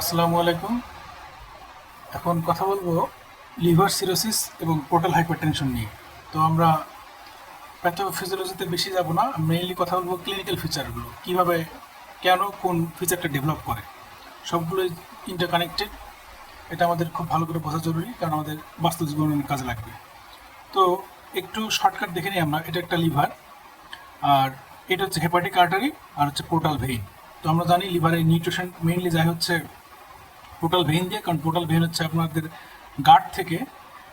আসসালামু আলাইকুম। এখন কথা বলব লিভার সিরোসিস এবং পোর্টাল হাইপারটেনশন নিয়ে। তো আমরা প্যাথোফিজিওলজিতে বেশি যাব না মেইনলি কথা বলব ক্লিনিক্যাল ফিচারগুলো কীভাবে, কেন, কোন ফিচারটা ডেভেলপ করে। সবগুলোই ইন্টারকানেক্টেড এটা আমাদের খুব ভালো করে বোঝা জরুরি, কারণ আমাদের বাস্তব জীবনে অনেক কাজে লাগবে। তো একটু শর্টকাট দেখে নিই আমরা, এটা একটা লিভার, আর এটা হচ্ছে হেপাটিক আর্টারি আর হচ্ছে পোর্টাল ভেইন তো আমরা জানি লিভারের নিউট্রিশন মেইনলি যায় হচ্ছে পোর্টাল ভেইন দিয়ে, কারণ টোটাল ভেইন হচ্ছে আপনাদের গার্ড থেকে,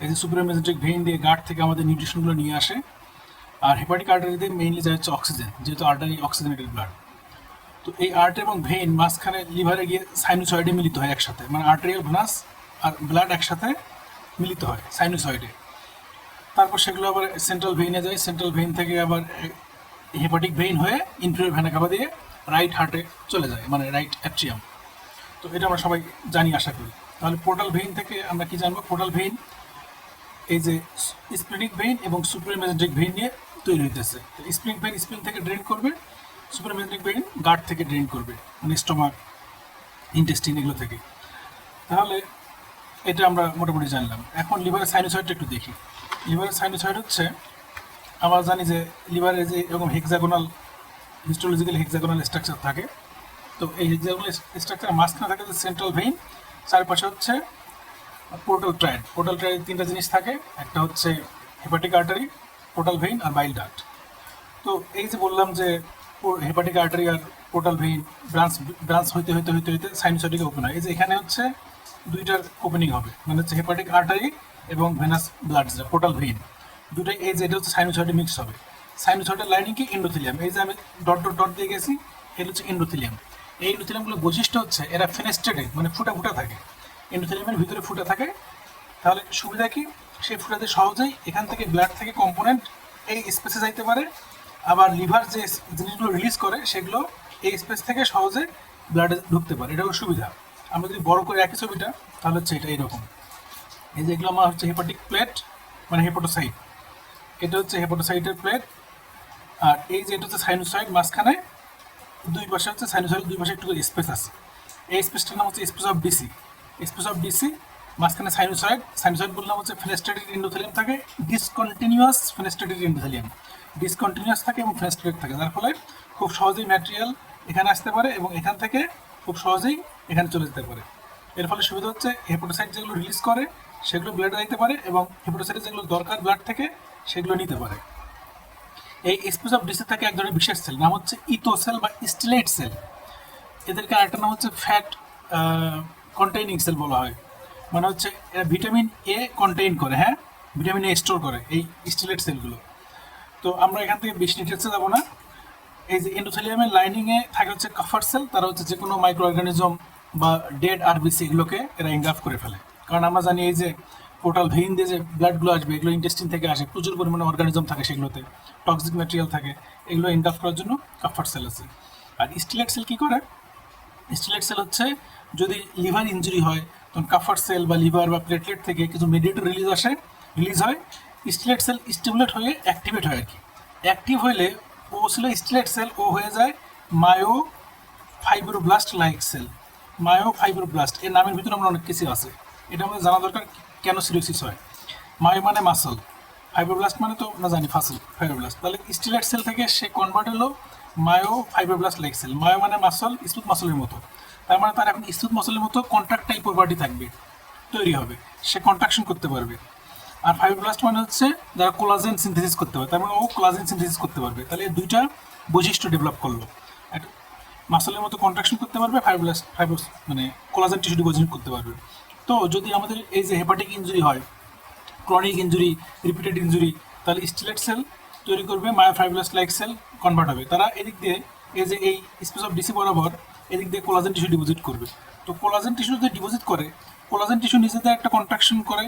এই যে সুপারমেজেন্ট্রিক ভেইন দিয়ে গার্ড থেকে আমাদের নিউট্রিশনগুলো নিয়ে আসে। আর হেপাটিক আর্টারিতে মেইনলি যায় হচ্ছে অক্সিজেন যেহেতু আর্টারি অক্সিজেনেটেড ব্লাড তো এই আর্ট এবং ভেইন মাঝখানে লিভারে গিয়ে সাইনোসয়েডে মিলিত হয় একসাথে মানে আর্টারিয়াল ভেনাস আর ব্লাড একসাথে মিলিত হয় সাইনোসয়েডে তারপর সেগুলো আবার সেন্ট্রাল ভেইনে যায় সেন্ট্রাল ভেইন থেকে আবার হেপাটিক ভেইন হয়ে ইনফিরিয়র ভেনা কাবা দিয়ে রাইট হার্টে চলে যায় মানে রাইট অ্যাট্রিয়াম তো এটা আমরা সবাই জানি, আশা করি। তাহলে পোর্টাল ভেইন থেকে আমরা কি জানব? পোর্টাল ভেইন এই যে স্প্লিনিক ভেইন এবং সুপ্রিমেজেন্ট্রিক ভেইন নিয়ে তৈরি হইতেছে। তো স্প্রিং ভেইন স্প্রিং থেকে ড্রেন করবে সুপ্রিমেজেন্ট্রিক ভেইন গার্ড থেকে ড্রেন করবে মানে স্টোমাক ইন্টেস্টিন এগুলো থেকে। তাহলে এটা আমরা মোটামুটি জানলাম। এখন লিভারের সাইনোসয়েডটা একটু দেখি। লিভারের সাইনোসয়েড হচ্ছে, আমরা জানি যে লিভারের যে এরকম হেক্সাগোনাল হিস্টোলজিক্যাল হেক্সাগোনাল স্ট্রাকচার থাকে তো এই হেক্সাগোনাল স্ট্রাকচার মাঝখানে থাকে যে সেন্ট্রাল ভেইন চারপাশে হচ্ছে পোর্টাল ট্রাইড পোর্টাল ট্রাইড তিনটা জিনিস থাকে। একটা হচ্ছে হেপাটিক আর্টারি পোর্টাল ভেইন আর বাইল ডাক্ট তো এই যে বললাম যে হেপাটিক আর্টারি আর পোর্টাল ভেইন ব্রাঞ্চ ব্রাঞ্চ হইতে হইতে হইতে হইতে সাইনোসয়েডিক ওপেন হয়। এই যে এখানে হচ্ছে দুইটার ওপেনিং হবে। মানে হচ্ছে হেপাটিক আর্টারি এবং ভেনাস ব্লাড পোর্টাল ভেইন দুটোই এই যে এটা হচ্ছে সাইনোসয়েডে মিক্স হবে। সাইনোসয়েডের লাইনিং কি? এন্ডোথিলিয়াম এই যে আমি ডট ডট ডট দিয়ে গেছি, এটা হচ্ছে এন্ডোথিলিয়াম এই এন্ডোথিলিয়ামগুলোর বৈশিষ্ট্য হচ্ছে এরা ফেনেস্টেডে মানে ফুটা ফুটা থাকে। এন্ডোথিলিয়ামের ভিতরে ফুটা থাকে। তাহলে সুবিধা কি? সেই ফুটাতে সহজেই এখান থেকে ব্লাড থেকে কম্পোনেন্ট এই স্পেসে যাইতে পারে। আবার লিভার যে জিনিসগুলো রিলিজ করে, সেগুলো এই স্পেস থেকে সহজে ব্লাডে ঢুকতে পারে। এটাও সুবিধা। আমরা যদি বড় করে একই ছবিটা, তাহলে হচ্ছে এটা এইরকম। এই যে এগুলো আমার হচ্ছে হেপাটিক প্লেট মানে হেপাটোসাইট এটা হচ্ছে হেপাটোসাইটের প্লেট আর এই যে এটা হচ্ছে সাইনোসাইড মাঝখানে দুই পাশে হচ্ছে সাইনোসাইড দুই পাশে একটু স্পেস আছে। এই স্পেসটার নাম হচ্ছে space of Disse space of Disse মাঝখানে সাইনোসাইড সাইনোসাইড বললাম হচ্ছে ফেনেস্টেটেড এন্ডোথেলিয়াম থাকে ডিসকন্টিনিউয়াস ফেনেস্টেটেড এন্ডোথেলিয়াম ডিসকন্টিনিউয়াস থাকে এবং ফেনেস্টেটেড থাকে, যার ফলে খুব সহজেই ম্যাটেরিয়াল এখানে আসতে পারে এবং এখান থেকে খুব সহজেই এখানে চলে যেতে পারে। এর ফলে সুবিধা হচ্ছে হেপাটোসাইট যেগুলো রিলিজ করে, সেগুলো ব্লাডে দিতে পারে এবং হেপাটোসাইটের যেগুলো দরকার ব্লাড থেকে, সেগুলো নিতে পারে। এই স্পেস অফ ডিসে থাকে এক ধরনের বিশেষ সেল, নাম হচ্ছে ইতো সেল বা স্টিলেট সেল। এদেরকে আরেকটা নাম হচ্ছে ফ্যাট কন্টেইনিং সেল বলা হয়। মানে হচ্ছে এরা ভিটামিন এ কন্টেইন করে হ্যাঁ? ভিটামিন এ স্টোর করে এই স্টিলেট সেলগুলো। তো আমরা এখান থেকে বেশি ডিটেলসে যাব না। এই যে এন্ডোথেলিয়ামের লাইনিংয়ে থাকে হচ্ছে কাফার সেল তারা হচ্ছে যে কোনো মাইক্রো অর্গানিজম বা ডেড আরবিসি এগুলোকে এরা ইনগ্রাফ করে ফেলে। কারণ আমরা জানি এই যে পোর্টাল ভেইন দিয়ে যে ব্লাডগুলো আসবে, এগুলো ইন্টেস্টিন থেকে আসে, প্রচুর পরিমাণে অর্গানিজম থাকে সেগুলোতে টক্সিক ম্যাটেরিয়াল থাকে, এগুলো ইনগ্রাফ করার জন্য কাফার সেল আছে। আর স্টিলেট সেল কী করে? স্টিলেট সেল হচ্ছে যদি লিভার ইঞ্জুরি হয়, তখন কাফার সেল বা লিভার বা প্লেটলেট থেকে কিছু মেডিয়েটর রিলিজ আসে রিলিজ হয় স্টিলেট সেল স্টিমুলেট হয়ে অ্যাক্টিভেট হয় আর কি। অ্যাক্টিভ হলে ও ছিল স্টিলেট সেল ও হয়ে যায় myofibroblast like cell myofibroblast এর নামের ভিতরে আমরা অনেক কিছু আছে। এটা আমাদের জানা দরকার কেন সিরোসিস হয়? মায়ো মানে মাসল ফাইব্রোব্লাস্ট মানে তো না জানি ফাসল ফাইব্রোব্লাস্ট তাহলে স্টিলেট সেল থেকে সে কনভার্ট হলো myofibroblast like cell myo মানে মাসল স্মুথ মাসলের মতো। তার মানে তার এখন স্মুথ মাসলের মতো কন্ট্রাক্ট টাইপ বডি থাকবে, তৈরি হবে। সে কন্ট্রাকশন করতে পারবে। আর ফাইব্রোব্লাস্ট মানে হচ্ছে যারা কোলাজেন সিনথেসিস করতে পারে, তার মানে ও কোলাজেন সিনথেসিস করতে পারবে। তাহলে দুইটা বৈশিষ্ট্য ডেভেলপ করল। মাসলের মতো কন্ট্রাকশন করতে পারবে ফাইব্রোব্লাস্ট ফাইব্রোস মানে কোলাজেন টিস্যু ডিপোজিট করতে পারবে। তো যদি আমাদের এই যে হেপাটিক ইঞ্জুরি হয় ক্রনিক ইঞ্জুরি রিপিটেড ইঞ্জুরি তাহলে স্টিলেট সেল তৈরি করবে মায়োফাইব্লাস লাইক সেল কনভার্ট হবে। তারা এদিক দিয়ে এই যে এই স্পেস অফ ডিসি বরাবর এদিক দিয়ে কোলাজেন টিস্যু ডিপোজিট করবে। তো কোলাজেন টিস্যু যদি ডিপোজিট করে কোলাজেন টিস্যু নিজেদের একটা কন্ট্রাকশন করে,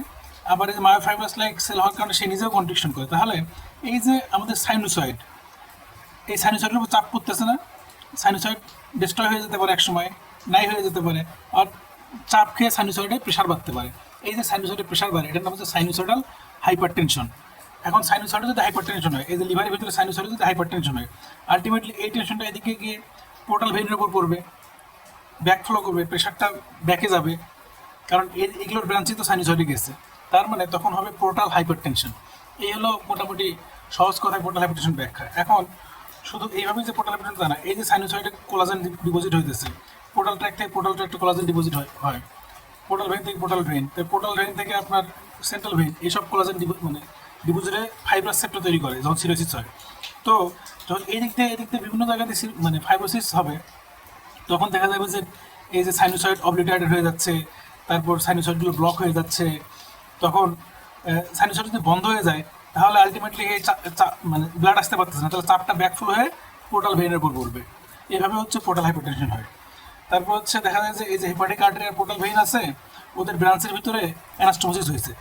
আবার এই যে মায়োফাইব্লাস লাইক সেল হওয়ার কারণে সে নিজেও কন্ট্রাকশন করে। তাহলে এই যে আমাদের সাইনোসয়েড এই সাইনোসয়েডের উপর চাপ পড়তেছে না। সাইনোসয়েড ডিস্ট্রয় হয়ে যেতে পারে একসময়, নাই হয়ে যেতে পারে। আর চাপ খেয়ে সাইনোসয়েডে প্রেশার বাড়তে পারে। এই যে সাইনোসয়েডে প্রেশার বাড়ে, এটার নাম হচ্ছে সাইনোসয়েডাল হাইপার টেনশন এখন সাইনোসয়েডে যদি হাইপার টেনশন হয়, এই যে লিভারের ভিতরে সাইনোসয়েডে যদি হাইপার টেনশন হয় আলটিমেটলি এই টেনশনটা এদিকে গিয়ে পোর্টাল ভেনের উপর পড়বে ব্যাক ফ্লো করবে প্রেশারটা ব্যাকে যাবে। কারণ এ- এগুলোর ব্রাঞ্চই তো সাইনোসয়েডে গেছে। তার মানে তখন হবে পোর্টাল হাইপার টেনশন এই হলো মোটামুটি সহজ কথায় পোর্টাল হাইপারটেনশন ব্যাখ্যা। এখন শুধু এইভাবে যে পোর্টাল হাইপারটেনশন তা না, এই যে সাইনোসয়েডে কোলাজেন ডিপোজিট হইতেছে পোর্টাল ট্র্যাক থেকে পোর্টাল ট্র্যাকটা কোলাজেন ডিপোজিট হয় হয়। পোর্টাল ভেন থেকে পোর্টাল ভেইন তো পোর্টাল ভেইন থেকে আপনার সেন্ট্রাল ভেইন এইসব কোলাজেন মানে ডিপোজিটে ফাইব্রাস সেপ্টা তৈরি করে যখন সিরোসিস হয়। তো যখন এই দিক থেকে এই দিক থেকে বিভিন্ন জায়গাতে মানে ফাইব্রোসিস হবে, তখন দেখা যাবে যে এই যে সাইনোসয়েড অবলিটারেটেড হয়ে যাচ্ছে, তারপর সাইনোসয়েডগুলো ব্লক হয়ে যাচ্ছে। তখন সাইনোসয়েড যদি বন্ধ হয়ে যায়, তাহলে আলটিমেটলি এই মানে ব্লাড আসতে পারতেছে না। তাহলে চাপটা ব্যাকফুল হয়ে পোর্টাল ভেনের উপর পড়বে। এভাবে হচ্ছে পোর্টাল হাইপারটেনশন হয়। তারপর হচ্ছে দেখা যায় যে এই যে হেপাটিক আর্টারি পোর্টাল ভেইন আছে, ওদের ব্রাঞ্চের ভিতরে অ্যানাস্টোমোসিস হয়েছে।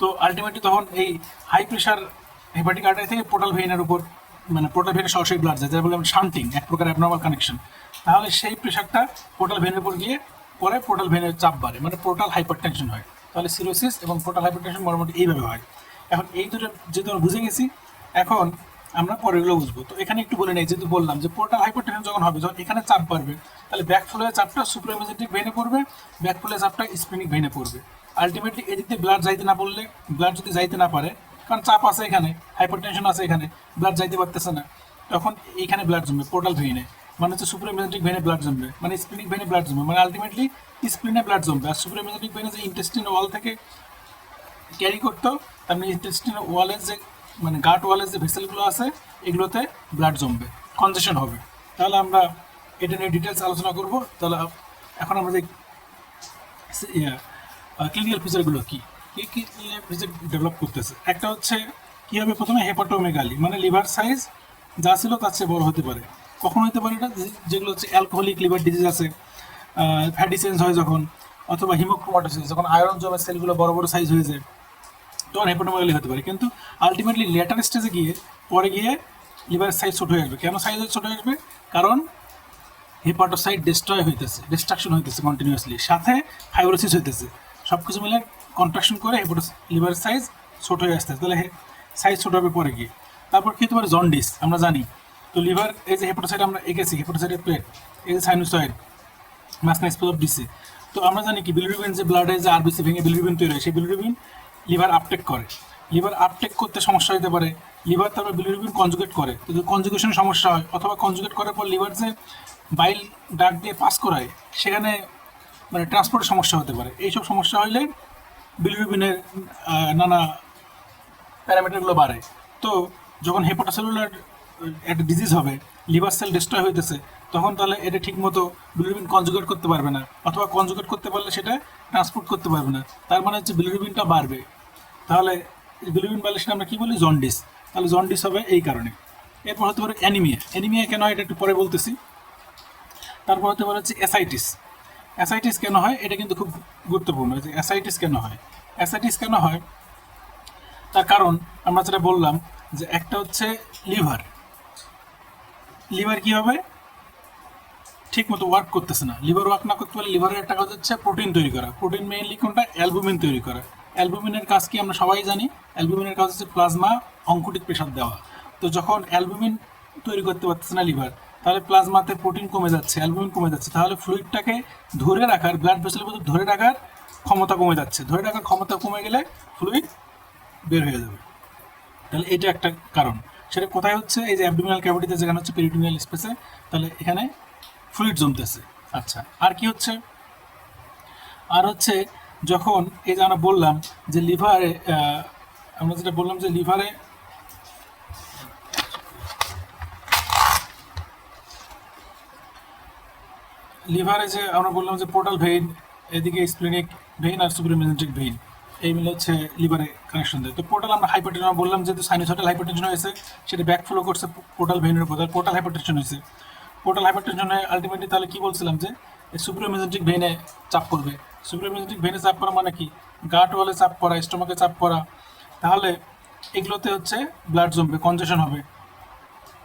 তো আলটিমেটলি তখন এই হাই প্রেশার হেপাটিক আর্টারি থেকে পোর্টাল ভেইনের উপর মানে পোর্টাল ভেইনে সরাসরি ব্লাড যায় যেটা বলে শান্টিং এক প্রকার অ্যাবনর্মাল কানেকশন তাহলে সেই প্রেশারটা পোর্টাল ভেইনের উপর গিয়ে পরে পোর্টাল ভেইনের চাপ বাড়ে মানে পোর্টাল হাইপারটেনশন হয়। তাহলে সিরোসিস এবং পোর্টাল হাইপারটেনশন মোটামুটি এইভাবে হয়। এখন এই দুটো যেহেতু আমরা বুঝে গেছি, এখন আমরা পরে পরেরগুলো বুঝব। তো এখানে একটু বলে নেই, যেহেতু বললাম যে পোর্টাল হাইপারটেনশন যখন হবে, যখন এখানে চাপ বাড়বে, তাহলে ব্যাক ফ্লোয়ের চাপটা সুপ্রামেজেটিক ভেইনে পড়বে ব্যাক ফ্লোয়ের চাপটা স্প্রিনিক ভেইনে পড়বে। আলটিমেটলি এদিক দিয়ে ব্লাড যাইতে না পড়লে ব্লাড যদি যাইতে না পারে, কারণ চাপ আছে এখানে হাইপারটেনশন আছে এখানে ব্লাড যাইতে পারতেছে না, তখন এইখানে ব্লাড জমবে পোর্টাল ভেইনে মানে হচ্ছে সুপ্রামেজেটিক ভেইনে ব্লাড জমবে মানে স্প্রিনিক ভেইনে ব্লাড জমবে মানে আলটিমেটলি স্প্রিনে ব্লাড জমবে। আর সুপ্রামেজেটিক ভেইনে যে ইন্টেস্টিন ওয়াল থেকে ক্যারি করতো, তার মানে ইন্টেস্টিন ওয়ালের যে মানে গাট ওয়ালের যে ভেসেলগুলো আছে, এগুলোতে ব্লাড জমবে কনজেশন হবে। তাহলে আমরা এটা নিয়ে ডিটেলস আলোচনা করব। তাহলে এখন আমরা যে ক্লিনিক্যাল ফিচারগুলো কি? কি কি ফিচার ডেভেলপ করতেছে? একটা হচ্ছে কী হবে প্রথমে হেপাটোমেগালি মানে লিভার সাইজ যা ছিল তার চেয়ে বড় হতে পারে। কখন হতে পারে এটা? যেগুলো হচ্ছে অ্যালকোহলিক লিভার ডিজিজ আছে ফ্যাটি চেঞ্জ হয় যখন, অথবা হিমোক্রোমাটোসিস যখন আয়রন জমের সেলগুলো বড় বড় সাইজ হয়ে যায়। তখন হেপাটোমেগালি হতে পারে। কিন্তু আলটিমেটলি লেটার স্টেজে গিয়ে, পরে গিয়ে লিভারের সাইজ ছোট হয়ে আসবে। কেন সাইজ ছোট হয়ে আসবে? কারণ হেপাটোসাইট ডিস্ট্রয় হইতেছে ডিস্ট্রাকশন হইতেছে কন্টিনিউয়াসলি সাথে ফাইব্রোসিস হইতেছে। সব কিছু মিলে কন্ট্রাকশন করে হেপাটোস লিভারের সাইজ ছোট হয়ে আসতেছে। তাহলে সাইজ ছোট হবে পরে গিয়ে। তারপর কি হতে পারে? জন্ডিস আমরা জানি। তো লিভার এই যে হেপাটোসাইট আমরা এঁকেছি হেপাটোসাইটের প্লেট এই যে সাইনোসয়েড মাসনা ডিসি তো আমরা জানি কি বিলিরুবিন যে ব্লাডে যে আরবিসি ভেঙে বিলিরুবিন তৈরি হয়, সেই বিলিরুবিন লিভার আপটেক করে। লিভার আপটেক করতে সমস্যা হতে পারে। লিভার তারপর বিলিরুবিন কনজুগেট করে। যদি কনজুগেশন সমস্যা হয়, অথবা কনজুগেট করার পর লিভার যে বাইল ডাক দিয়ে পাস করায়, সেখানে মানে ট্রান্সপোর্টের সমস্যা হতে পারে। এইসব সমস্যা হলে বিলিরুবিনের নানা প্যারামিটারগুলো বাড়ে। তো যখন হেপাটোসেলুলার একটা ডিজিজ হবে লিভার সেল ডিস্ট্রয় হইতেছে, তখন তাহলে এটা ঠিকমতো বিলিরুবিন কনজুগেট করতে পারবে না। অথবা কনজুগেট করতে পারলে সেটা ট্রান্সপোর্ট করতে পারবে না। তার মানে হচ্ছে বিলিরুবিনটা বাড়বে। তাহলে বিলিরুবিন বাড়লে সেটা আমরা কী বলি? জন্ডিস। তাহলে জন্ডিস হবে এই কারণে। এরপর হতে পারে অ্যানিমিয়া। অ্যানিমিয়া কেন? হয় এটা একটু পরে বলতেছি। তারপর হতে পারে হচ্ছে অ্যাসাইটিস। অ্যাসাইটিস কেন হয়? এটা কিন্তু খুব গুরুত্বপূর্ণ। যে অ্যাসাইটিস কেন হয়? অ্যাসাইটিস কেন হয়? তার কারণ আমরা যেটা বললাম যে একটা হচ্ছে লিভার। লিভার কি হবে? ঠিক মতো ওয়ার্ক করতেছে না। লিভার ওয়ার্ক না করতে পারলে লিভারের একটা কাজ হচ্ছে প্রোটিন তৈরি করা। প্রোটিন মেইনলি কোনটা? অ্যালবুমিন তৈরি করা। অ্যালবুমিনের কাজ কি আমরা সবাই জানি? অ্যালবুমিনের কাজ হচ্ছে প্লাজমা অঙ্কুটিক প্রেশার দেওয়া। তো যখন অ্যালবুমিন তৈরি করতে পারতেছে না লিভার, তাহলে প্লাজমাতে প্রোটিন কমে যাচ্ছে অ্যালবুমিন কমে যাচ্ছে। তাহলে ফ্লুইডটাকে ধরে রাখার ব্লাড ভেসেলের মধ্যে ধরে রাখার ক্ষমতা কমে যাচ্ছে। ধরে রাখার ক্ষমতা কমে গেলে ফ্লুইড বের হয়ে যাবে। তাহলে এটা একটা কারণ। সেটা কোথায় হচ্ছে? এই যে অ্যাবডোমিনাল ক্যাভিটিতে যেখানে হচ্ছে পেরিটোনিয়াল স্পেসে তাহলে এখানে ফ্লুইড জমতেছে। আচ্ছা আর কি হচ্ছে? আর হচ্ছে যখন এই যে আমরা বললাম যে লিভারে আমরা যেটা বললাম যে লিভারে লিভারে যে আমরা বললাম যে পোর্টাল ভেইন এদিকে স্প্লিনিক ভেইন আর সুপ্রিমেজেন্টিক ভেইন এই মিলে হচ্ছে লিভারে কানেকশন দেয়। তো পোর্টাল আমরা হাইপারটেনশন বললাম, যেহেতু সাইনোসয়েডাল হাইপারটেনশন হয়েছে, সেটা ব্যাক ফ্লো করছে পোর্টাল ভেইনের উপর। পোর্টাল হাইপারটেনশন হয়েছে। পোর্টাল হাইপারটেনশনে আলটিমেটলি তাহলে কি বলছিলাম যে সুপ্রিমেজেন্টিক ভেইনে চাপ পড়বে। সুপ্রিমেজেন্টিক ভেনে চাপ করা মানে কি? গাট ওয়ালে চাপ করা, স্টোমাকে চাপ করা, তাহলে এগুলোতে হচ্ছে ব্লাড জমবে কনজেশন হবে।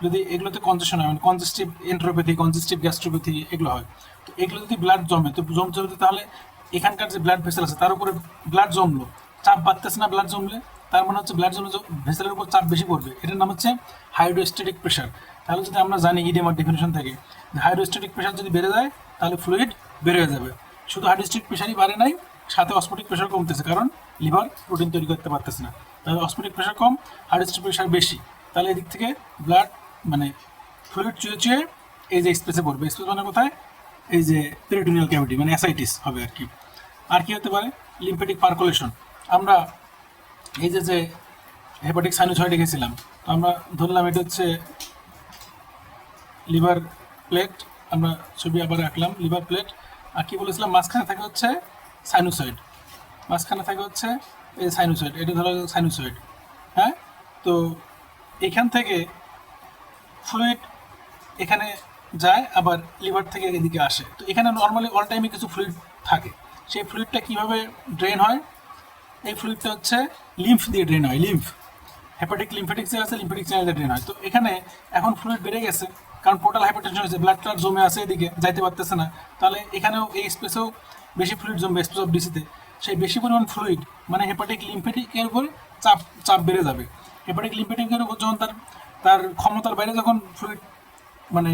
যদি এগুলোতে কনজেশন হয় মানে কনজেস্টিভ এন্ট্রোপ্যাথি কনজেস্টিভ গ্যাস্ট্রোপ্যাথি এগুলো হয়, তো এগুলো যদি ব্লাড জমে, তো জমতে জমতে তাহলে এখানকার যে ব্লাড ভেসেল আছে, তার উপরে ব্লাড জমলো। চাপ বাড়তেছে না ব্লাড জমলে, তার মানে হচ্ছে ব্লাড জমলে ভেসেলের উপর চাপ বেশি পড়বে, এটার নাম হচ্ছে হাইড্রোস্ট্যাটিক প্রেশার তাহলে যদি আমরা জানি ইডিএমার ডেফিনেশন থেকে হাইড্রোস্ট্যাটিক প্রেশার যদি বেড়ে যায়, তাহলে ফ্লুইড বেড়ে যাবে। শুধু হাইড্রোস্ট্যাটিক প্রেশারই বাড়ে নাই, সাথে অসমোটিক প্রেশার কমতেছে, কারণ লিভার প্রোটিন তৈরি করতে পারতেছে না। তাহলে অসমোটিক প্রেশার কম হাইড্রোস্ট্যাটিক প্রেশার বেশি। তাহলে এদিক থেকে ব্লাড মানে ফ্লুইড চুয়ে চুয়ে এই যে স্পেসে পড়বে স্পেস মানে কোথায়? এই যে পেরিটোনিয়াল ক্যাভিটি মানে অ্যাসাইটিস হবে আর কি। আর কি হতে পারে? লিম্ফেটিক পার্কুলেশন আমরা এই যে যে হেপাটিক সাইনোসয়েড দেখেছিলাম তো আমরা ধরলাম এটা হচ্ছে লিভার প্লেট আমরা ছবি আবার আঁকলাম লিভার প্লেট আর কি বলেছিলাম? মাঝখানে থাকে হচ্ছে সাইনোসয়েড মাঝখানে থাকে হচ্ছে এই সাইনোসয়েড এটা ধরো সাইনোসয়েড হ্যাঁ? তো এখান থেকে ফ্লুইড এখানে যায়, আবার লিভার থেকে এদিকে আসে। তো এখানে নর্মালি অল টাইমে কিছু ফ্লুইড থাকে। সেই ফ্লুইডটা কীভাবে ড্রেন হয়? এই ফ্লুইডটা হচ্ছে লিম্ফ দিয়ে ড্রেন হয় লিম্ফ হেপাটিক লিম্ফেটিক সেল আছে লিম্ফেটিক সেল ড্রেন হয়। তো এখানে এখন ফ্লুইড বেড়ে গেছে। কারণ পোর্টাল হাইপারটেনশন হয়েছে ব্লাড ক্লার জমে আছে এদিকে, যাইতে পারতেছে না। তাহলে এখানেও এই স্পেসেও বেশি ফ্লুইড জমবে স্পেস অফ ডিসিতে সেই বেশি পরিমাণ ফ্লুইড মানে হেপাটিক লিম্ফেটিকের উপর চাপ চাপ বেড়ে যাবে। হেপাটিক লিম্ফেটিকের উপর যখন তার তার ক্ষমতার বাইরে যখন ফ্লুইড মানে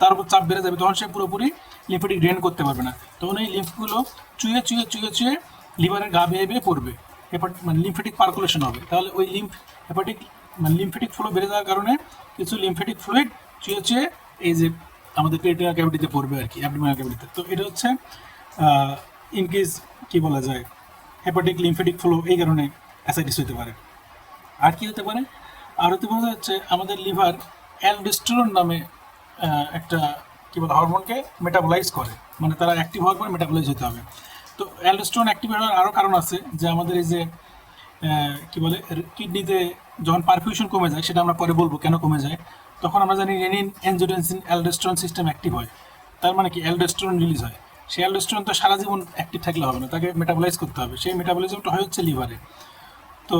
তার উপর চাপ বেড়ে যাবে, তখন সে পুরোপুরি লিম্ফেটিক ড্রেন করতে পারবে না। তখন এই লিম্ফগুলো চুয়ে চুয়ে চুয়ে চুয়ে লিভারের গা বেয়ে বেয়ে পড়বে। হেপাট মানে লিম্ফেটিক পার্কুলেশন হবে। তাহলে ওই লিম্ফ হেপাটিক মানে লিম্ফেটিক ফ্লো বেড়ে যাওয়ার কারণে কিছু লিম্ফেটিক ফ্লুইড চুয়ে হচ্ছে এই যে আমাদের পেরিটোনিয়াল ক্যাভিটিতে পড়বে আর কি অ্যাবডোমিনাল ক্যাভিটিতে তো। এটা হচ্ছে ইনকেস কি বলা যায় হেপাটিক লিম্ফেটিক ফ্লো এই কারণে অ্যাসাইটিস হতে পারে। আর কি হতে পারে? আর হতে পারে হচ্ছে আমাদের লিভার অ্যালডোস্টেরন নামে একটা কি বলে হরমোনকে মেটাবলাইজ করে। মানে তারা অ্যাক্টিভ হওয়ার পরে মেটাবলাইজ হতে হবে। তো অ্যালডোস্টেরন অ্যাক্টিভ হওয়ার আরও কারণ আছে, যে আমাদের এই যে কি বলে, কিডনিতে যখন পারফিউশন কমে যায়, সেটা আমরা পরে বলব কেন কমে যায়। তখন আমরা জানি renin angiotensin aldosterone system active হয়। তার মানে কি? অ্যালডোস্টেরন রিলিজ হয়। সেই অ্যালডোস্টেরন তো সারা জীবন অ্যাক্টিভ থাকলে হবে না, তাকে মেটাবলাইজ করতে হবে। সেই মেটাবলিজমটা হয় হচ্ছে লিভারে তো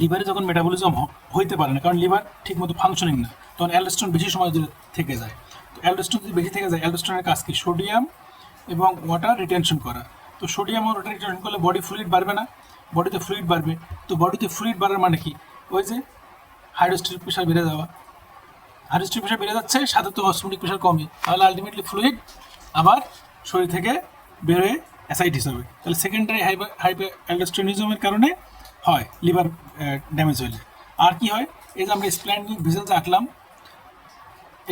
লিভারে যখন মেটাবলিজম হইতে পারে না, কারণ লিভার ঠিকমতো ফাংশনিং না, তখন অ্যালডোস্টেরন বেশি সময় ধরে থেকে যায়। তো অ্যালডোস্টেরন যদি বেশি থেকে যায়, অ্যালডোস্টেরনের কাজ কি? সোডিয়াম এবং ওয়াটার রিটেনশন করা। তো সোডিয়াম আর ওয়াটার রিটেনশন করলে বডি ফ্লুইড বাড়বে না বডিতে ফ্লুইড বাড়বে। তো বডিতে ফ্লুইড বাড়ার মানে কি? ওই যে হাইড্রোস্টেটিক প্রেশার বেড়ে যাওয়া। হাইড্রোস্টেটিক প্রেশার বেড়ে যাচ্ছে, সাথে তো অসমোটিক প্রেশার কমে। তাহলে আলটিমেটলি ফ্লুইড আবার শরীর থেকে বেরোয় অ্যাসাইটিস হবে তাহলে সেকেন্ডারি হাইপার হাইপার অ্যালডোস্টেনিজমের কারণে হয় লিভার ড্যামেজ হলে। আর কি হয়? এই যে আমরা স্প্ল্যান্ডিং ভিজেলস আঁকলাম,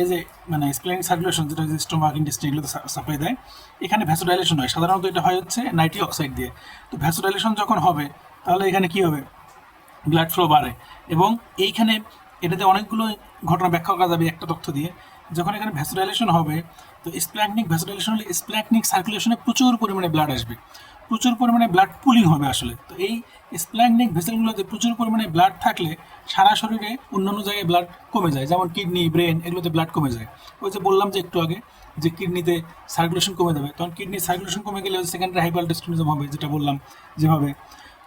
এই যে মানে স্প্ল্যান্ডিং সার্কুলেশন যেটা হচ্ছে স্টোমাক ইন্ডাস্ট্রি এগুলোতে সাপ্লাই দেয়, এখানে ভ্যাসোডাইলেশন হয়। সাধারণত এটা হয় হচ্ছে নাইট্রিক অক্সাইড দিয়ে। তো ভ্যাসোডাইলেশন যখন হবে, তাহলে এখানে কি হবে? ব্লাড ফ্লো বাড়ে। এবং এইখানে এটাতে অনেকগুলো ঘটনা ব্যাখ্যা করা যাবে একটা তথ্য দিয়ে। যখন এখানে ভ্যাসোডাইলেশন হবে, তো স্প্ল্যাকনিক ভ্যাসোডাইলেশন হলে স্প্ল্যাকনিক সার্কুলেশনে প্রচুর পরিমাণে ব্লাড আসবে। প্রচুর পরিমাণে ব্লাড পুলিং হবে আসলে। তো এই স্প্ল্যাকনিক ভেসেলগুলোতে প্রচুর পরিমাণে ব্লাড থাকলে সারা শরীরে অন্যান্য জায়গায় ব্লাড কমে যায়। যেমন কিডনি ব্রেন এগুলোতে ব্লাড কমে যায়। ওই যে বললাম যে একটু আগে, যে কিডনিতে সার্কুলেশন কমে যাবে, তখন কিডনির সার্কুলেশন কমে গেলে সেকেন্ডারি হাইপারটেস্টিনিজম হবে, যেটা বললাম যেভাবে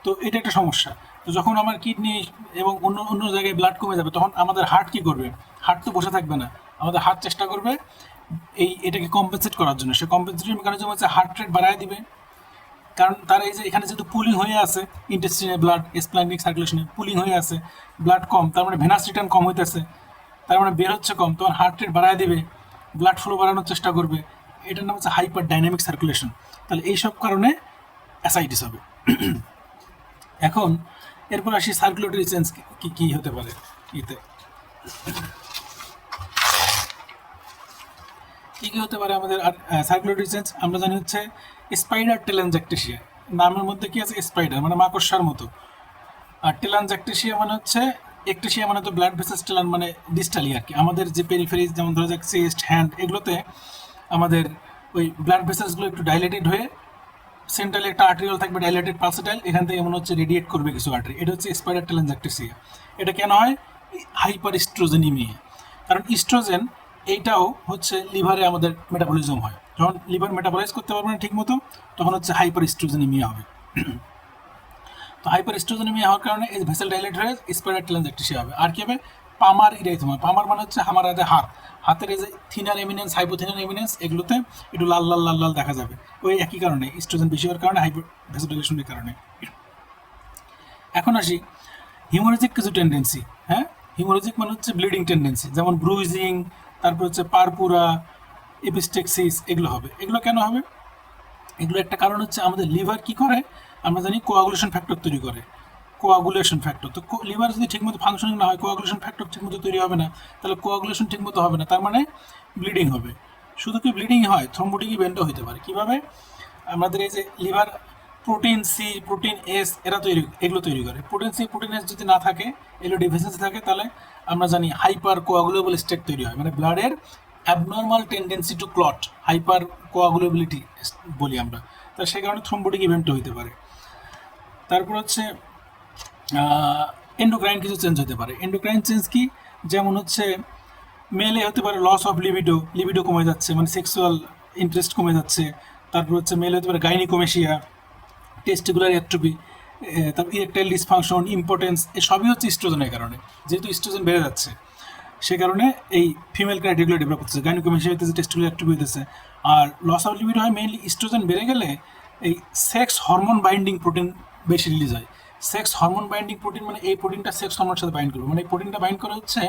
তো এটা একটা সমস্যা। তো যখন আমার কিডনি এবং অন্য অন্য জায়গায় ব্লাড কমে যাবে, তখন আমাদের হার্ট কি করবে? হার্ট তো বসে থাকবে না। আমাদের হার্ট চেষ্টা করবে এই, এটাকে কম্পেনসেট করার জন্য। সে কম্পেনসেটের মেকানিজম হচ্ছে হার্ট রেট বাড়ায় দিবে। কারণ তার এই যে এখানে যেহেতু পুলিং হয়ে আছে ইন্টেস্টিনে ব্লাড স্প্ল্যান্ডিক সার্কুলেশনে পুলিং হয়ে আছে ব্লাড কম, তার মানে ভেনাস রিটার্ন কম হইতেছে, তার মানে বের হচ্ছে কম, তখন হার্ট রেট বাড়ায় দিবে ব্লাড ফ্লো বাড়ানোর চেষ্টা করবে। এটার নাম হচ্ছে হাইপার ডাইনামিক সার্কুলেশন তাহলে এইসব কারণে অ্যাসাইটিস হবে। এখন, এরপর আসি সার্কুলেটরি চেঞ্জ কি কি হতে পারে, ইতে। কি কি হতে পারে আমাদের সার্কুলেটরি চেঞ্জ আমরা জানি হচ্ছে স্পাইডার টেলেনজ্যাকটেশিয়া নামের মধ্যে কি আছে? স্পাইডার মানে মাকড়সার মতো। আর টেলানজ্যাকটেশিয়া মানে হচ্ছে একটেশিয়া মানে তো ব্লাড ভেসেস টেলান মানে ডিস্টালি আর কি আমাদের যে পেরিফেরিজ যেমন ধরা যাক চেস্ট হ্যান্ড এগুলোতে আমাদের ওই ব্লাড ভেসেসগুলো একটু ডাইলেটেড হয়ে সেন্ট্রালে একটা আর্টেরিয়াল থাকবে ডাইলেটেড পালসেটাইল এখান থেকে মনে হচ্ছে রেডিয়েট করবে কিছু আর্টারি এটা হচ্ছে স্পাইডার টেলেনজ্যাকটেশিয়া এটা কেন হয়? হাইপার ইস্ট্রোজেনিমিয়া কারণ ইস্ট্রোজেন এইটাও হচ্ছে লিভারে আমাদের মেটাবলিজম হয়। যখন লিভার মেটাবলাইজ করতে পারবে না ঠিক মতো তখন হচ্ছে হাইপার ইস্ট্রোজেনিমিয়া হবে। তো হাইপার স্ট্রোজেনেমিয়া হওয়ার কারণে এই ভেসেল ডাইলেট হয়ে স্পাইডার টেলেনজ্যাকটেশিয়া হবে। আর কি হবে? পামার ইরাইথোমা পামার মানে হচ্ছে আমার হাতে হাত। হাতের এই যে থিনার এমিনেন্স হাইপোথিনার এমিনেন্স, এগুলোতে একটু লাল লাল লাল লাল দেখা যাবে। ওই একই কারণে স্ট্রোজেন বেশি হওয়ার কারণে হাইপার ভেসোডাইলেশনের কারণে। এখন আসি হিমোরেজিক কিছু টেন্ডেন্সি হ্যাঁ? হিমোলজিক মানে হচ্ছে ব্লিডিং টেন্ডেন্সি যেমন ব্রুইজিং তারপর হচ্ছে পারপুরা এপিস্টেক্সিস এগুলো হবে। এগুলো কেন হবে? এগুলো একটা কারণ হচ্ছে আমাদের লিভার কি করে? আমরা জানি কোয়াগুলেশন ফ্যাক্টর তৈরি করে। কোয়াগুলেশন ফ্যাক্টর তো লিভার যদি ঠিকমতো ফাংশনিং না হয় কোয়াগুলেশন ফ্যাক্টর ঠিকমতো তৈরি হবে না, তাহলে কোয়াগুলেশন ঠিকমতো হবে না, তার মানে ব্লিডিং হবে। শুধু কি ব্লিডিং হয় থ্রম্বোটিক ইভেন্টও হতে পারে। কীভাবে? আমাদের এই যে liver protein C protein S এরা তৈরি, এগুলো তৈরি করে। প্রোটিন সি প্রোটিন এস যদি না থাকে, এগুলো ডিফিসিয়েন্সি থাকে, তাহলে আমরা জানি হাইপার কোয়াগুলেবল স্টেট তৈরি হয়। মানে ব্লাডের abnormal tendency to clot hypercoagulability বলি আমরা। তা সে কারণে থ্রম্বোটিক ইভেন্টও হতে পারে। তারপর হচ্ছে এন্ডোক্রাইন কিছু চেঞ্জ হতে পারে। এন্ডোক্রাইন চেঞ্জ কি? যেমন হচ্ছে, মেলে হতে পারে লস অফ লিবিডো লিবিডো কমে যাচ্ছে মানে সেক্সুয়াল ইন্টারেস্ট কমে যাচ্ছে। তারপর হচ্ছে মেলে হতে পারে গাইনিকোমেশিয়া টেস্টিকুলার অ্যাট্রোপি তারপর ইরেকটাইল ডিসফাংশন ইম্পর্টেন্স এসবই হচ্ছে ইস্ট্রোজেনের কারণে। যেহেতু ইস্ট্রোজেন বেড়ে যাচ্ছে, সে কারণে এই ফিমেল ক্রাইটেরিয়াগুলো ডেভেলপ করতেছে। গাইনিকোমেশিয়া হইতেছে টেস্টিকুলার অ্যাট্রোপি হইতেছে। আর লস অফ লিবিডো হয় মেইনলি ইস্ট্রোজেন বেড়ে গেলে এই সেক্স হরমোন বাইন্ডিং প্রোটিন বেশি রিলিজ হয়। সেক্স হরমোন বাইন্ডিং প্রোটিন মানে এই প্রোটিনটা সেক্স হরমোনের সাথে বাইন্ড করবে। মানে এই প্রোটিনটা বাইন্ড করে হচ্ছে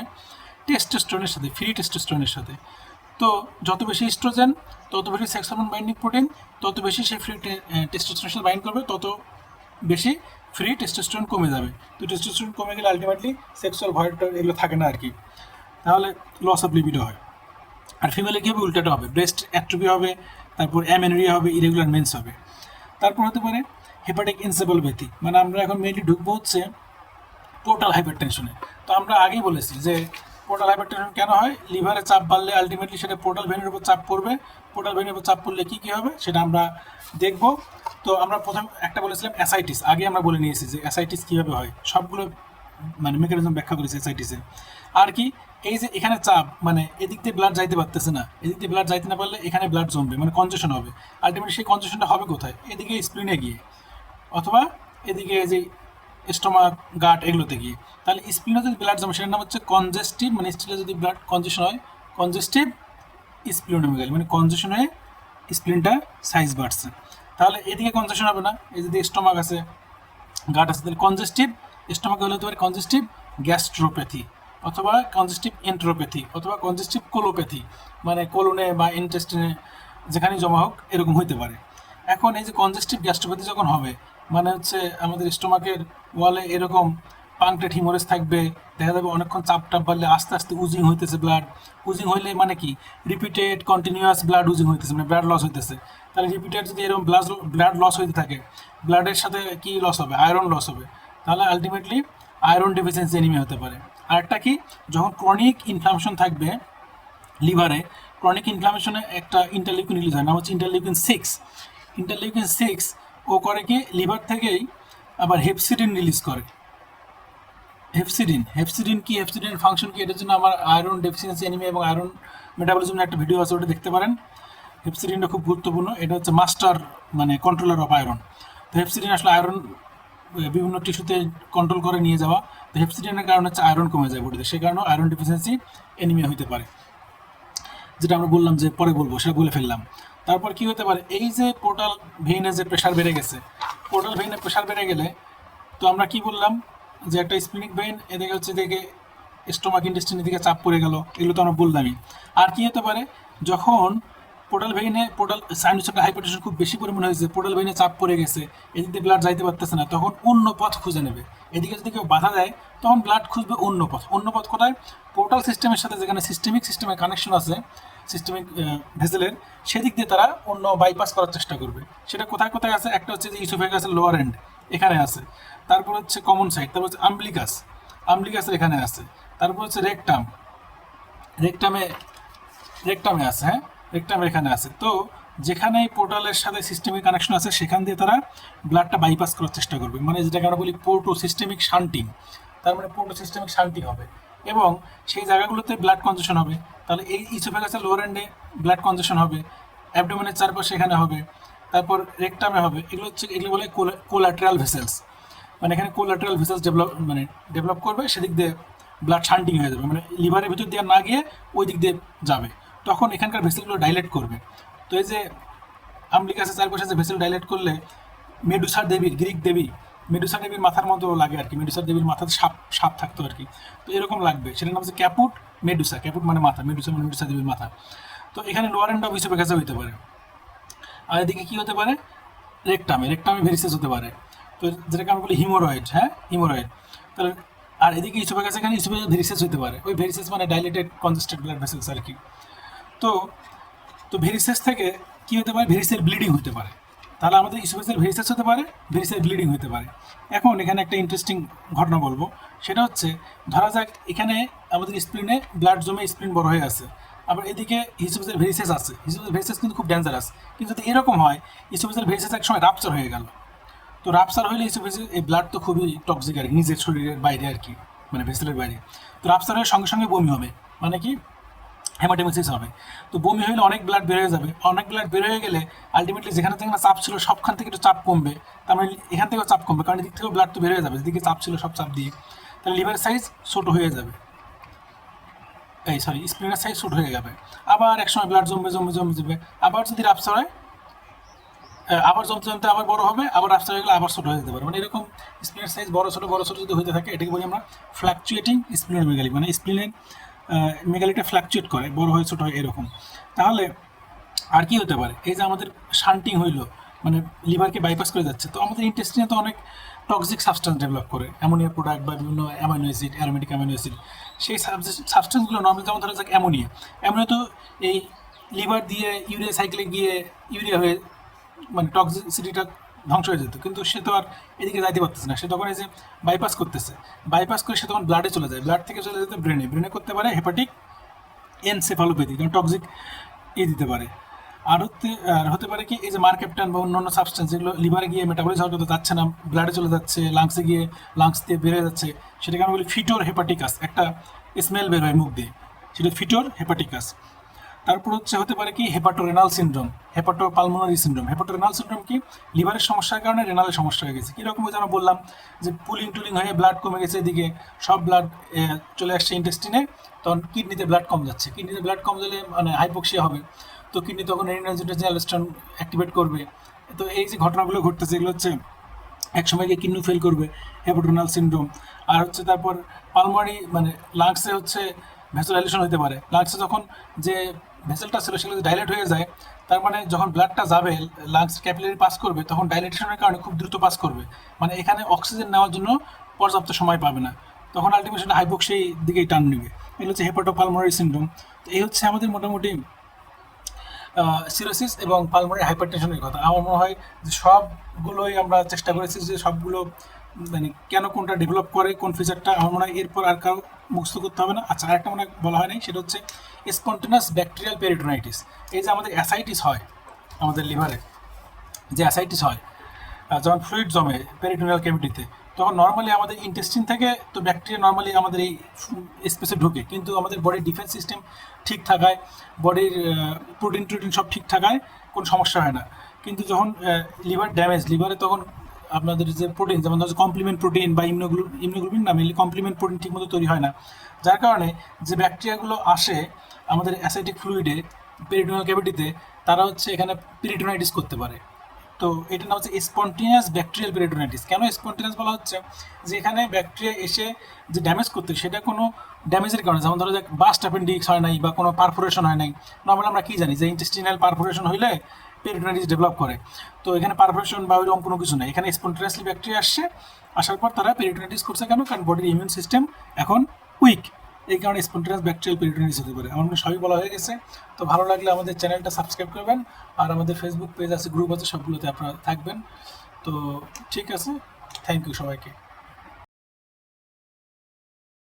টেস্টোস্টেরনের সাথে ফ্রি টেস্টোস্টেরনের সাথে। তো যত বেশি ইস্ট্রোজেন তত বেশি সেক্স হরমোন বাইন্ডিং প্রোটিন তত বেশি সে ফ্রি টেস্টোস্টেরনের সাথে বাইন্ড করবে, তত বেশি ফ্রি টেস্টোস্টেরন কমে যাবে। তো টেস্টোস্টেরন কমে গেলে আলটিমেটলি সেক্সুয়াল ভয়টা এগুলো থাকে না আর কি তাহলে লস অফ লিবিডো হয়। আর ফিমেলে কী হবে, উল্টাটা হবে। ব্রেস্ট অ্যাট্রোপি হবে, তারপর অ্যামেনোরিয়া হবে ইরেগুলার মেন্স হবে। তারপর হতে পারে হেপাটিক ইনসেবলপ্যাথি মানে আমরা এখন মেনলি ঢুকবো হচ্ছে পোর্টাল হাইপারটেনশনে তো আমরা আগেই বলেছি যে পোর্টাল হাইপারটেনশন কেন হয়? লিভারে চাপ বাড়লে আলটিমেটলি সেটা পোর্টাল ভেনের উপর চাপ পড়বে। পোর্টাল ভেনের উপর চাপ পড়লে কী কী হবে? সেটা আমরা দেখব। তো আমরা প্রথম একটা বলেছিলাম অ্যাসাইটিস আগে আমরা বলে নিয়েছি যে অ্যাসাইটিস কীভাবে হয়। সবগুলো মানে মেকানিজম ব্যাখ্যা করেছি অ্যাসাইটিসের আর কি, এই যে এখানে চাপ মানে এদিক দিয়ে ব্লাড যাইতে পারতেছে না। এদিক দিয়ে ব্লাড যাইতে না পারলে এখানে ব্লাড জমবে মানে কনজেশন হবে। আলটিমেটলি সেই কনজেশনটা হবে কোথায়? এদিকে স্প্লিনে গিয়ে। অথবা এদিকে যে স্টোমাক গাট এগুলোতে গিয়ে। তাহলে স্প্লিনে যদি ব্লাড জমে, সেটার নাম হচ্ছে কনজেস্টিভ মানে স্টিলে যদি ব্লাড কনজেশন হয় কনজেস্টিভ স্প্লিনোমেগালি মানে কনজেশন হয়ে স্প্লিনটা সাইজ বাড়ছে। তাহলে এদিকে কনজেশন হবে না, এই যদি স্টোমাক আছে গাট আছে, তাহলে কনজেস্টিভ স্টোমাক হলে হতে পারে কনজেস্টিভ গ্যাস্ট্রোপ্যাথি অথবা কনজেস্টিভ এন্ট্রোপ্যাথি অথবা কনজেস্টিভ কোলোপ্যাথি মানে কোলনে বা ইন্টেস্টিনে যেখানে জমা হোক, এরকম হইতে পারে। এখন এই যে কনজেস্টিভ গ্যাস্ট্রোপ্যাথি যখন হবে মানে হচ্ছে আমাদের স্টোমাকের ওয়ালে এরকম পাংক্রেট হিমোরেজ থাকবে, দেখা যাবে অনেকক্ষণ চাপ টাপ বাড়লে আস্তে আস্তে উজিং হইতেছে ব্লাড উজিং হইলে মানে কি? রিপিটেড কন্টিনিউয়াস ব্লাড উজিং হইতেছে মানে ব্লাড লস হইতেছে। তাহলে রিপিটেড যদি এরকম ব্লাড ব্লাড লস হইতে থাকে ব্লাডের সাথে কি লস হবে? আয়রন লস হবে। তাহলে আলটিমেটলি আয়রন ডেফিসিয়েন্সি এনিমি হতে পারে। আরেকটা কি? যখন ক্রনিক ইনফ্লামেশন থাকবে লিভারে ক্রনিক ইনফ্লামেশনে একটা ইন্টারলিউকিন রিলিজ হয়, নাম হচ্ছে ইন্টারলিউকিন সিক্স ইন্টারলিউকিন সিক্স ও করে কি, লিভার থেকেই আবার হেপসিডিন রিলিজ করে। হেপসিডিন হেপসিডিন কি হেপসিডিনের ফাংশন কি, এটার জন্য আমার আয়রন ডেফিসিয়েন্সি এনিমি এবং আয়রন মেটাবলিজমের একটা ভিডিও আছে, ওটা দেখতে পারেন। হেপসিডিনটা খুব গুরুত্বপূর্ণ, এটা হচ্ছে মাস্টার মানে কন্ট্রোলার অফ আয়রন তো হেপসিডিন আসলে আয়রন বিভিন্ন টিস্যুতে কন্ট্রোল করে নিয়ে যাওয়া। তো হেপসিডিনের কারণে হচ্ছে আয়রন কমে যায় বডিতে, সে কারণে আয়রন ডেফিসিয়েন্সি এনিমিয়া হতে পারে। যেটা আমরা বললাম যে পরে বলব, সেটা বলে ফেললাম। তারপর কি হতে পারে? এই যে পোর্টাল ভেইনে যে প্রেশার বেড়ে গেছে পোর্টাল ভেইনে প্রেশার বেড়ে গেলে, তো আমরা কি বললাম? যে একটা স্প্লিনিক ভেইন এদিকে হচ্ছে দেখে স্টোমাক ইন্ডাস্ট্রির দিকে চাপ পড়ে গেল, এগুলো তো আমরা বললামই। আর কি হতে পারে? যখন পোর্টাল ভেইনে পোর্টাল সাইনোসেপ্টাল হাইপারটেনশন খুব বেশি পরিমাণে হয়েছে পোর্টাল ভেইনে চাপ পড়ে গেছে, এদিক দিয়ে ব্লাড যাইতে পারতেছে না, তখন অন্য পথ খুঁজে নেবে। এদিকে যদি কেউ বাধা দেয়, তখন ব্লাড খুঁজবে অন্য পথ। অন্য পথ কোথায়? পোর্টাল সিস্টেমের সাথে যেখানে সিস্টেমিক সিস্টেমের কানেকশন আছে সিস্টেমিক ভেসেলের সেদিক দিয়ে তারা অন্য বাইপাস করার চেষ্টা করবে। সেটা কোথায় কোথায় আছে? একটা হচ্ছে যে ইসোফেগাসের লোয়ার এন্ড এখানে আছে। তারপর হচ্ছে কমন সাইড তারপর হচ্ছে আম্বলিকাস আম্বলিকাসের এখানে আছে। তারপর হচ্ছে রেকটাম রেকটামে রেকটামে আছে হ্যাঁ? রেকটাম এখানে আছে। তো যেখানে পোর্টালের সাথে সিস্টেমিক কানেকশন আছে, সেখান দিয়ে তারা ব্লাডটা বাইপাস করার চেষ্টা করবে। মানে যেটাকে আমরা বলি পোর্টো সিস্টেমিক শান্টিং তার মানে পোর্টো সিস্টেমিক শান্টিং হবে। এবং সেই জায়গাগুলোতে ব্লাড কনজেশন হবে। তাহলে এই ইসোফেগাসের লোয়ার এন্ডে ব্লাড কনজেশন হবে অ্যাবডোমেনের চারপাশে এখানে হবে, তারপর রেকটামে হবে, এগুলো হচ্ছে, এগুলো বলে কোলাট্রাল ভেসেলস মানে এখানে কোলাট্রাল ভেসেলস ডেভেলপ মানে ডেভেলপ করবে, সেদিক দিয়ে ব্লাড শান্টিং হয়ে যাবে। মানে লিভারের ভিতর দিয়ে না গিয়ে ওই দিক দিয়ে যাবে। তখন এখানকার ভেসেলগুলো ডাইলেট করবে। তো এই যে আমলিকাসের চারপাশে যে ভেসেল ডাইলেট করলে মেডুসার দেবী গ্রিক দেবী মেডুসা দেবীর মাথার মতো লাগে আর কি মেডুসা দেবীর মাথাতে সাপ সাপ থাকতো আর কি। তো এরকম লাগবে। সেটার নাম হচ্ছে ক্যাপুট মেডুসা। ক্যাপুট মানে মাথা, মেডুসা মানে মেডুসা দেবীর মাথা। তো এখানে লোয়ার এন্ড অফ হিসেবে কাছে হইতে পারে। আর এদিকে কী হতে পারে? রেকটামে। রেকটামে ভেরিসেস হতে পারে। তো যেটাকে আমরা বলি হিমোরয়েড হ্যাঁ? হিমোরয়েড তাহলে আর এদিকে ইসুপের কাছে, এখানে ইসুপে ভেরিসেস হতে পারে। ওই ভেরিসেস মানে ডাইলেটেড কনজেস্টেড ব্লাড ভেসেলস আর কি। তো তো ভেরিসেস থেকে কী হতে পারে? ভেরিসের ব্লিডিং হতে পারে। তাহলে আমাদের ইসোফেসের ভেরিসেস হতে পারে ভেরিসের ব্লিডিং হতে পারে। এখন এখানে একটা ইন্টারেস্টিং ঘটনা বলব। সেটা হচ্ছে, ধরা যাক এখানে আমাদের স্প্রিনে ব্লাড জমে স্প্লিন বড় হয়ে আছে। আবার এদিকে হিসোফেসের ভেরিসেস আছে। হিসোফেসের ভেরিসেস কিন্তু খুব ডেঞ্জারাস কিন্তু যদি এরকম হয় হিসোফেসের ভেরিসেস এক সময় রাপচার হয়ে গেল। তো রাপসার হলে হিসোফেসের এই ব্লাড তো খুবই টক্সিক আর কি, নিজের শরীরের বাইরে আর কি মানে ভেসেলের বাইরে। তো রাপসার হয়ে সঙ্গে সঙ্গে বমি হবে। মানে কি? হেমাটোমেসিস হবে। তো বমি হলে অনেক ব্লাড বের হয়ে যাবে। অনেক ব্লাড বের হয়ে গেলে আলটিমেটলি যেখানে যেখানে চাপ ছিল সবখান থেকে একটু চাপ কমবে। তার মানে এখান থেকেও চাপ কমবে, কারণ এদিক থেকেও ব্লাড তো বের হয়ে যাবে। যেদিকে চাপ ছিল সব চাপ দিয়ে। তাহলে লিভার সাইজ ছোটো হয়ে যাবে। এই সরি স্প্লিনের সাইজ ছোটো হয়ে যাবে। আবার একসময় ব্লাড জমবে জমবে জমবে যাবে আবার যদি রাপসার হয় আবার জমতে জমতে আবার বড় হবে, আবার রাস্তা হয়ে গেলে আবার ছোটো হয়ে যেতে পারে। মানে এরকম স্প্লিনের সাইজ বড়, ছোটো বড়, ছোটো যদি হতে থাকে, এটাকে বলি আমরা ফ্ল্যাকচুয়েটিং স্প্লিনের মেগালি মানে স্প্লিনের মেগালিটা ফ্ল্যাকচুয়েট করে, বড় হয়ে, ছোটো হয়, এরকম। তাহলে আর কি হতে পারে? এই যে আমাদের শান্টিং হইল মানে লিভারকে বাইপাস করে যাচ্ছে, তো আমাদের ইন্টেস্টিনে তো অনেক টক্সিক সাবস্টেন্স ডেভেলপ করে। অ্যামোনিয়া প্রোডাক্ট বা বিভিন্ন amino acid aromatic amino acid সেই সাবস্টেন্সগুলো নর্মালি যেমন ধরা যাক অ্যামোনিয়া। অ্যামোনিয়া তো এই লিভার দিয়ে, ইউরিয়া সাইকেলে গিয়ে ইউরিয়া হয়ে মানে টক্সিসিটিটা ধ্বংস হয়ে যেত। কিন্তু সে তো আর এদিকে যাইতে পারতেছে না। সে তখন এই যে বাইপাস করতেছে। বাইপাস করে সে তখন ব্লাডে চলে যায়। ব্লাড থেকে চলে যেতে ব্রেনে ব্রেনে করতে পারে হেপাটিক এনসেফালোপ্যাথি কারণ টক্সিক ই দিতে পারে। আর হতে আর হতে পারে কি, এই যে মার্কেপটান বা অন্যান্য সাবস্টেন্স যেগুলো লিভারে গিয়ে মেটাবলিজ হওয়ার যাচ্ছে না ব্লাডে চলে যাচ্ছে লাংসে গিয়ে লাংস দিয়ে বেড়ে যাচ্ছে, সেটাকে আমরা বলি ফিটোর হেপাটিকাস একটা স্মেল বের হয় মুখ দিয়ে। সেটা ফিটোর হেপাটিকাস তারপর হচ্ছে হতে পারে কি hepatorenal syndrome hepatopulmonary syndrome hepatorenal syndrome কি? লিভারের সমস্যার কারণে রেনালের সমস্যা হয়ে গেছে। কীরকম যেন বললাম যে পুলিং টুলিং হয়ে ব্লাড কমে গেছে এদিকে, সব ব্লাড চলে আসছে ইন্টেস্টিনে তখন কিডনিতে ব্লাড কম যাচ্ছে। কিডনিতে ব্লাড কম গেলে মানে হাইপোক্সিয়া হবে। তো কিডনি তখন রেনালজিটাল অ্যাক্টিভেট করবে। তো এই যে ঘটনাগুলো ঘটতেছে, এগুলো হচ্ছে এক সময় গিয়ে কিডনি ফেল করবে হেপাটোরেনাল সিনড্রোম আর হচ্ছে তারপর পালমারি মানে লাংসে হচ্ছে ভেসোলাইলেশন হতে পারে। লাংসে যখন যে ভেসেলটা ছিল, সেগুলো ডাইলেট হয়ে যায়, তার মানে যখন ব্লাডটা যাবে লাংস ক্যাপিলারি পাস করবে, তখন ডাইলেটেশনের কারণে খুব দ্রুত পাস করবে। মানে এখানে অক্সিজেন নেওয়ার জন্য পর্যাপ্ত সময় পাবে না। তখন আলটিমেশন হাইপোক্সি দিকেই টান নেবে। এগুলো হচ্ছে হেপাটোপালমারি সিনড্রোম এই হচ্ছে আমাদের মোটামুটি সিরোসিস এবং পালমারি হাইপারটেনশনের কথা। আমার মনে হয় যে সবগুলোই আমরা চেষ্টা করেছি যে সবগুলো মানে কেন কোনটা ডেভেলপ করে, কোন ফিচারটা আমার মনে হয় এরপর আর কাউ মুখস্থ করতে হবে না। আচ্ছা আরেকটা মনে বলা হয় নাই সেটা হচ্ছে স্পন্টেনাস ব্যাকটেরিয়াল পেরিটোনাইটিস এই যে আমাদের অ্যাসাইটিস হয়, আমাদের লিভারে যে অ্যাসাইটিস হয় যখন ফ্লুইড জমে পেরিটোনিয়াল ক্যাভিটিতে তখন নর্মালি আমাদের ইন্টেস্টিন থেকে তো ব্যাকটেরিয়া নর্মালি আমাদের এই স্পেসে ঢুকে। কিন্তু আমাদের বডির ডিফেন্স সিস্টেম ঠিক থাকায় বডির প্রোটিন টোটিন সব ঠিক থাকায় কোনো সমস্যা হয় না। কিন্তু যখন লিভার ড্যামেজ লিভারে তখন আপনাদের যে প্রোটিন যেমন ধরো কমপ্লিমেন্ট প্রোটিন বা ইমনোগ্লু ইমনোগ্লোবিন না মেনলি কমপ্লিমেন্ট প্রোটিন ঠিকমতো তৈরি হয় না। যার কারণে যে ব্যাকটেরিয়াগুলো আসে আমাদের অ্যাসাইটিক ফ্লুইডে পেরিটোনিয়াল ক্যাভিটিতে তারা হচ্ছে এখানে পেরিটোনাইটিস করতে পারে। তো এটার নাম হচ্ছে স্পন্টিনিয়াস ব্যাকটেরিয়াল পেরিটোনাইটিস কেন স্পন্টিনিয়াস বলা হচ্ছে? যে এখানে ব্যাকটেরিয়া এসে যে ড্যামেজ করতে, সেটা কোনো ড্যামেজের কারণে, যেমন ধরো যে বাস্ট অ্যাপেন্ডিক্স হয় নাই বা কোনো পারফোরেশন হয় নাই। নর্মাল আমরা কি জানি? যে ইন্টেস্টিনাল পারফোরেশন হইলে পেরিটোনাইটিস ডেভেলপ করে। তো এখানে পারফোরেশন বা ওইরকম কোনো কিছু নেই। এখানে স্পন্টিনিয়াসলি ব্যাকটেরিয়া আসছে। আসার পর তারা পেরিটোনাইটিস করছে কেন? কারণ বডির ইমিউন সিস্টেম এখন উইক এই কারণে স্পন্টিনিয়াস ব্যাকটেরিয়াল পেরিটোনাইটিস হতে পারে। আমার সবই বলা হয়ে গেছে। তো ভালো লাগলে আমাদের চ্যানেলটা সাবস্ক্রাইব করবেন। আর আমাদের ফেসবুক পেজ আছে গ্রুপ আছে, সবগুলোতে আপনারা থাকবেন। তো ঠিক আছে। থ্যাংক ইউ সবাইকে।